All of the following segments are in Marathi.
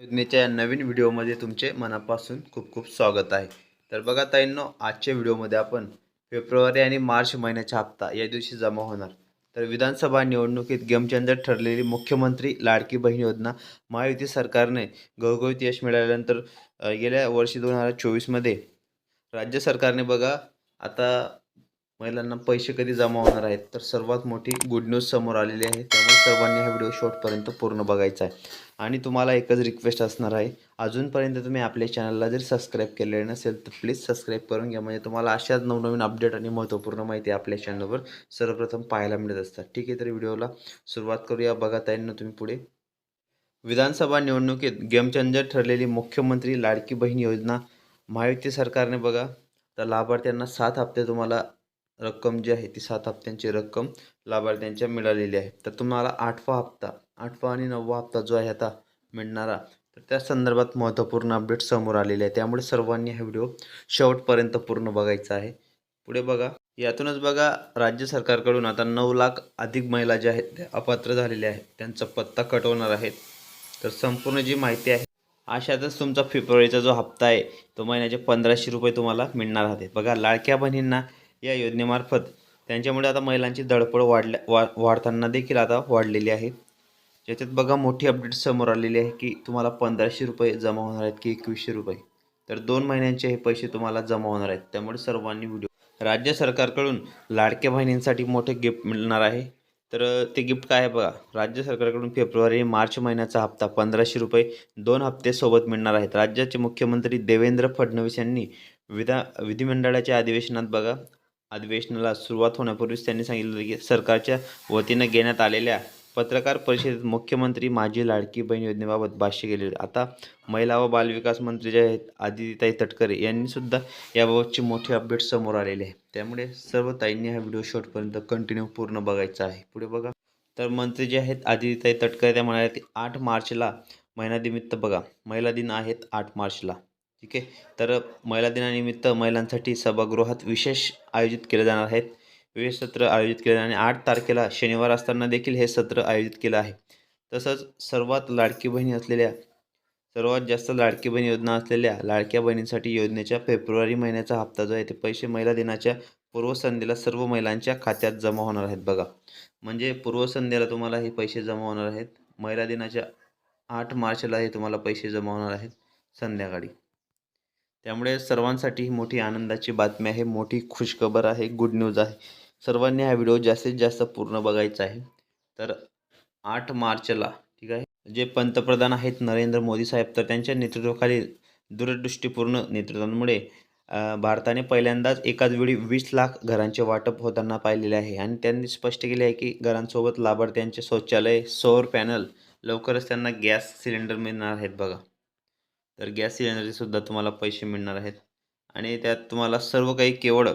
योजनेच्या या नवीन व्हिडिओमध्ये तुमचे मनापासून खूप खूप स्वागत आहे. तर बघा ताईंनो आजच्या व्हिडिओमध्ये आपण फेब्रुवारी आणि मार्च महिन्याचा हप्ता या दिवशी जमा होणार. तर विधानसभा निवडणुकीत गेमचेंजर ठरलेली मुख्यमंत्री लाडकी बहीण योजना महायुती सरकारने घवघवीत यश मिळाल्यानंतर गेल्या वर्षी दोन हजार चोवीसमध्ये राज्य सरकारने बघा आता महिलांना पैसे कधी जमा होणार आहेत? तर सर्वात मोठी गुड न्यूज समोर आलेली आहे. त्यामुळे सर्वांनी हा व्हिडिओ शॉर्टपर्यंत पूर्ण बघायचा आहे. आणि तुम्हाला एकच रिक्वेस्ट असणार आहे. अजूनपर्यंत तुम्ही आपल्या चॅनलला जर सबस्क्राईब केलेले नसेल तर प्लीज सबस्क्राईब करून घ्या. म्हणजे तुम्हाला अशाच नवनवीन अपडेट आणि महत्त्वपूर्ण माहिती आपल्या चॅनलवर सर्वप्रथम पाहायला मिळत असतात. ठीक आहे तर व्हिडिओला सुरुवात करूया. बघा ताईंना तुम्ही पुढे. विधानसभा निवडणुकीत गेमचेंजर ठरलेली मुख्यमंत्री लाडकी बहीण योजना महायुती सरकारने बघा. तर लाभार्थ्यांना सात हप्ते तुम्हाला रक्कम जी आहे ती सात हप्त्यांची रक्कम लाभार्थ्यांच्या मिळालेली आहे. तर तुम्हाला आठवा हप्ता आठवा आणि नववा हप्ता जो आहे आता मिळणारा तर त्या संदर्भात महत्त्वपूर्ण अपडेट समोर आलेले आहे त्यामुळे सर्वांनी हा व्हिडिओ शेवटपर्यंत पूर्ण बघायचा आहे. पुढे बघा. यातूनच बघा राज्य सरकारकडून आता नऊ लाख अधिक महिला ज्या आहेत त्या अपात्र झालेल्या आहेत. त्यांचा पत्ता कटवणार आहेत. तर संपूर्ण जी माहिती आहे अशातच तुमचा फेब्रुवारीचा जो हप्ता आहे तो महिन्याचे पंधराशे रुपये तुम्हाला मिळणार आहेत. बघा लाडक्या बहिणींना या योजनेमार्फत त्यांच्यामुळे आता महिलांची धडपड वाढल्या वा वाढताना देखील आता वाढलेली आहे. ज्याच्यात बघा मोठी अपडेट समोर आलेली आहे की तुम्हाला पंधराशे रुपये जमा होणार आहेत की एकवीसशे रुपये. तर दोन महिन्यांचे हे पैसे तुम्हाला जमा होणार आहेत. त्यामुळे सर्वांनी व्हिडिओ राज्य सरकारकडून लाडक्या बहिणींसाठी मोठे गिफ्ट मिळणार आहे. तर ते गिफ्ट काय आहे बघा? राज्य सरकारकडून फेब्रुवारी मार्च महिन्याचा हप्ता पंधराशे रुपये दोन हप्ते सोबत मिळणार आहेत. राज्याचे मुख्यमंत्री देवेंद्र फडणवीस यांनी विधा विधिमंडळाच्या अधिवेशनात बघा अधिवेशनाला सुरुवात होण्यापूर्वीच त्यांनी सांगितलं की सरकारच्या वतीनं घेण्यात आलेल्या पत्रकार परिषदेत मुख्यमंत्री माझी लाडकी बहीण योजनेबाबत भाष्य केले. आता महिला व बालविकास मंत्री जे आहेत आदितीताई तटकरे यांनीसुद्धा याबाबतचे मोठे मोठी अपडेट समोर आलेले आहे. त्यामुळे सर्व ताईंनी हा व्हिडिओ शॉर्टपर्यंत कंटिन्यू पूर्ण बघायचा आहे. पुढे बघा. तर मंत्री जे आहेत आदितीताई तटकरे त्या म्हणाल्या की आठ मार्चला महिनानिमित्त बघा. महिला दिन आहेत आठ मार्चला. ठीक आहे? तर महिला दिनानिमित्त महिलांसाठी सभागृहात विशेष आयोजित केले जाणार आहेत. विशेष सत्र आयोजित केले आणि आठ तारखेला शनिवार असताना देखील हे सत्र आयोजित केलं आहे. तसंच सर्वात लाडकी बहिणी असलेल्या सर्वात जास्त लाडकी बहीण योजना असलेल्या लाडक्या बहिणींसाठी योजनेच्या फेब्रुवारी महिन्याचा हप्ता जो आहे ते पैसे महिला दिनाच्या पूर्वसंध्येला सर्व महिलांच्या खात्यात जमा होणार आहेत बघा. म्हणजे पूर्वसंध्येला तुम्हाला हे पैसे जमा होणार आहेत. महिला दिनाच्या आठ मार्चला हे तुम्हाला पैसे जमा होणार आहेत संध्याकाळी. त्यामुळे सर्वांसाठी ही मोठी आनंदाची बातमी आहे. मोठी खुशखबर आहे. गुड न्यूज आहे. सर्वांनी हा व्हिडिओ जास्तीत जास्त पूर्ण बघायचा आहे. तर आठ मार्चला ठीक आहे जे पंतप्रधान आहेत नरेंद्र मोदी साहेब तर त्यांच्या नेतृत्वाखाली दूरदृष्टीपूर्ण नेतृत्वांमुळे भारताने पहिल्यांदाच एकाच वेळी वीस लाख घरांचे वाटप होताना पाहिलेले आहे. आणि त्यांनी स्पष्ट केले आहे की घरांसोबत लाभार्थ्यांचे शौचालय सौर पॅनल लवकरच त्यांना गॅस सिलेंडर मिळणार आहेत बघा. तर गॅस सिलेंडरचे सुद्धा तुम्हाला पैसे मिळणार आहेत. आणि त्यात तुम्हाला सर्व काही केवळ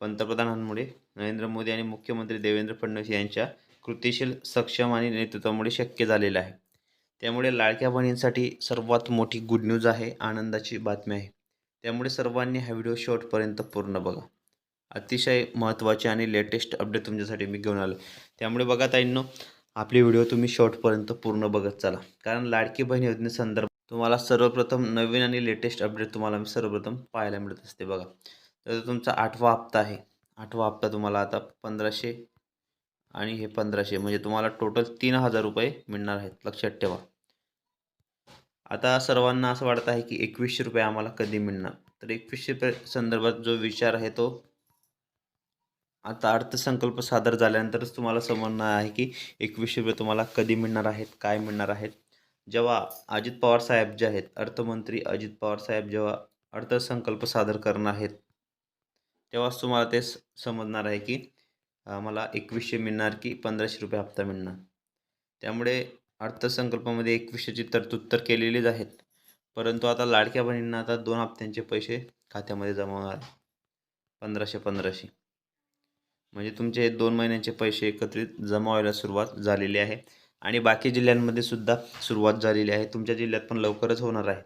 पंतप्रधानांमुळे नरेंद्र मोदी आणि मुख्यमंत्री देवेंद्र फडणवीस यांच्या कृतिशील सक्षम आणि नेतृत्वामुळे शक्य झालेलं आहे. त्यामुळे लाडक्या बहिणींसाठी सर्वात मोठी गुड न्यूज आहे आनंदाची बातमी आहे. त्यामुळे सर्वांनी हा व्हिडिओ शॉर्टपर्यंत पूर्ण बघा. अतिशय महत्त्वाचे आणि लेटेस्ट अपडेट तुमच्यासाठी मी घेऊन आलो त्यामुळे बघा ताईंनो आपले व्हिडिओ तुम्ही शॉर्टपर्यंत पूर्ण बघत चला. कारण लाडकी बहीण योजनेसंदर्भात तुम्हाला सर्वप्रथम नवीन आणि लेटेस्ट अपडेट तुम्हाला मी सर्वप्रथम पाहायला मिळत असते बघा. तर तुमचा आठवा हप्ता आहे. आठवा हप्ता तुम्हाला आता पंधराशे आणि हे पंधराशे म्हणजे तुम्हाला टोटल तीन हजार रुपये मिळणार आहेत. लक्षात ठेवा. आता सर्वांना असं वाटत आहे की एकवीसशे रुपये आम्हाला कधी मिळणार? तर एकवीसशे रुपये संदर्भात जो विचार आहे तो आता अर्थसंकल्प सादर झाल्यानंतरच तुम्हाला समजणार आहे की एकवीसशे रुपये तुम्हाला कधी मिळणार आहेत? काय मिळणार आहेत? जेव्हा अजित पवार साहेब जे आहेत अर्थमंत्री अजित पवार साहेब जेव्हा अर्थसंकल्प सादर करणार आहेत तेव्हाच तुम्हाला ते स- समजणार आहे की आम्हाला एकवीसशे मिळणार की पंधराशे रुपये हप्ता मिळणार. त्यामुळे अर्थसंकल्पामध्ये एकवीसशेची तरतूद तर केलेलीच आहेत परंतु आता लाडक्या बहिणींना आता दोन हप्त्यांचे पैसे खात्यामध्ये जमा होणार पंधराशे पंधराशे. म्हणजे तुमचे हे दोन महिन्यांचे पैसे एकत्रित जमा व्हायला सुरुवात झालेली आहे. आणि बाकी जिल्ह्यांमध्ये सुद्धा सुरुवात झालेली आहे. तुमच्या जिल्ह्यात पण लवकरच होणार आहे.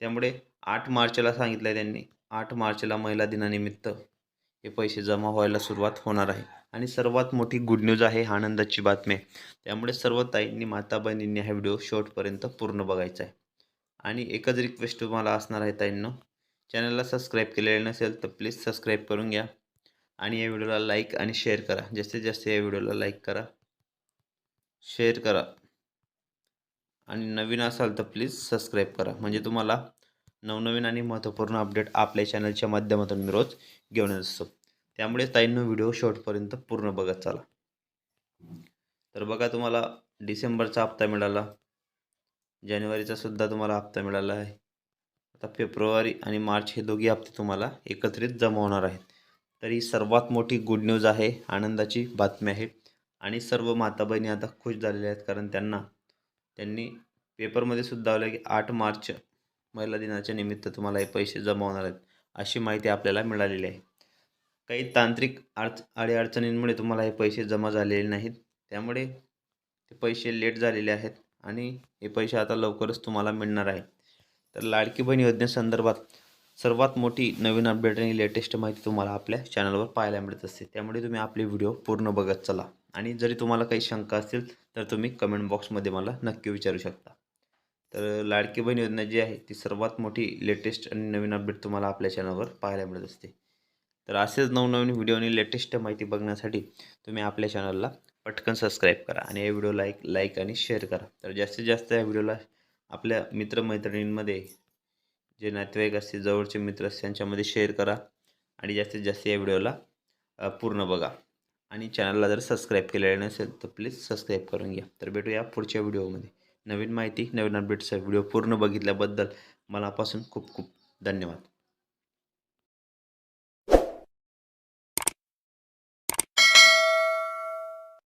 त्यामुळे आठ मार्चला सांगितलं आहे त्यांनी. आठ मार्चला महिला दिनानिमित्त हे पैसे जमा व्हायला सुरुवात होणार आहे. आणि सर्वात मोठी गुड न्यूज आहे आनंदाची बातमी आहे. त्यामुळे सर्व ताईंनी माता बहिणींनी हा व्हिडिओ शेवटपर्यंत पूर्ण बघायचा आहे. आणि एकच रिक्वेस्ट तुम्हाला असणार आहे ताईंनो चॅनलला सबस्क्राईब केलेलं नसेल तर प्लीज सबस्क्राईब करून घ्या. आणि या व्हिडिओला लाईक आणि शेअर करा. जास्तीत जास्त या व्हिडिओला लाईक करा. शेअर करा. आणि नवीन असाल तर प्लीज सबस्क्राईब करा. म्हणजे तुम्हाला नवनवीन आणि महत्त्वपूर्ण अपडेट आपल्या चॅनलच्या माध्यमातून मी रोज घेऊन येत असतो. त्यामुळे ताईंनो व्हिडिओ शॉर्टपर्यंत पूर्ण बघत चाला. तर बघा तुम्हाला डिसेंबरचा हप्ता मिळाला. जानेवारीचा सुद्धा तुम्हाला हप्ता मिळाला आहे. आता फेब्रुवारी आणि मार्च हे दोघे हप्ते तुम्हाला एकत्रित जमा होणार आहेत. तर ही सर्वात मोठी गुड न्यूज आहे. आनंदाची बातमी आहे. आणि सर्व माता बहिणी आता खुश झालेल्या आहेत कारण त्यांना त्यांनी पेपरमध्ये सुद्धा आलं की आठ मार्च महिला दिनाच्या निमित्त तुम्हाला हे पैसे जमा होणार आहेत अशी माहिती आपल्याला मिळालेली आहे. काही तांत्रिक अडच अडीअडचणींमुळे तुम्हाला हे पैसे जमा झालेले नाहीत. त्यामुळे ते पैसे लेट झालेले आहेत आणि हे पैसे आता लवकरच तुम्हाला मिळणार आहे. तर लाडकी बहीण योजनेसंदर्भात सर्वात मोठी नवीन अपडेट आणि लेटेस्ट माहिती तुम्हाला आपल्या चॅनलवर पाहायला मिळत असते. त्यामुळे तुम्ही आपले व्हिडिओ पूर्ण बघत चला. आणि जरी तुम्हाला काही शंका असतील तर तुम्ही कमेंट बॉक्समध्ये मला नक्की विचारू शकता. तर लाडकी बहीण योजना जी आहे ती सर्वात मोठी लेटेस्ट आणि नवीन अपडेट तुम्हाला आपल्या चॅनलवर पाहायला मिळत असते. तर असेच नवनवीन व्हिडिओ आणि लेटेस्ट माहिती बघण्यासाठी तुम्ही आपल्या चॅनलला पटकन सबस्क्राईब करा आणि या व्हिडिओला एक लाईक आणि शेअर करा. तर जास्तीत जास्त या व्हिडिओला आपल्या मित्रमैत्रिणींमध्ये जे नातेवाईक असतील जवळचे मित्र असतील त्यांच्यामध्ये शेअर करा आणि जास्तीत जास्त या व्हिडिओला पूर्ण बघा. आणि चॅनलला जर सबस्क्राईब केलेलं नसेल तर प्लीज सबस्क्राईब करून घ्या. तर भेटूया पुढच्या व्हिडिओमध्ये नवीन माहिती नवीन अपडेट्सचा व्हिडिओ पूर्ण बघितल्याबद्दल मनापासून खूप खूप धन्यवाद.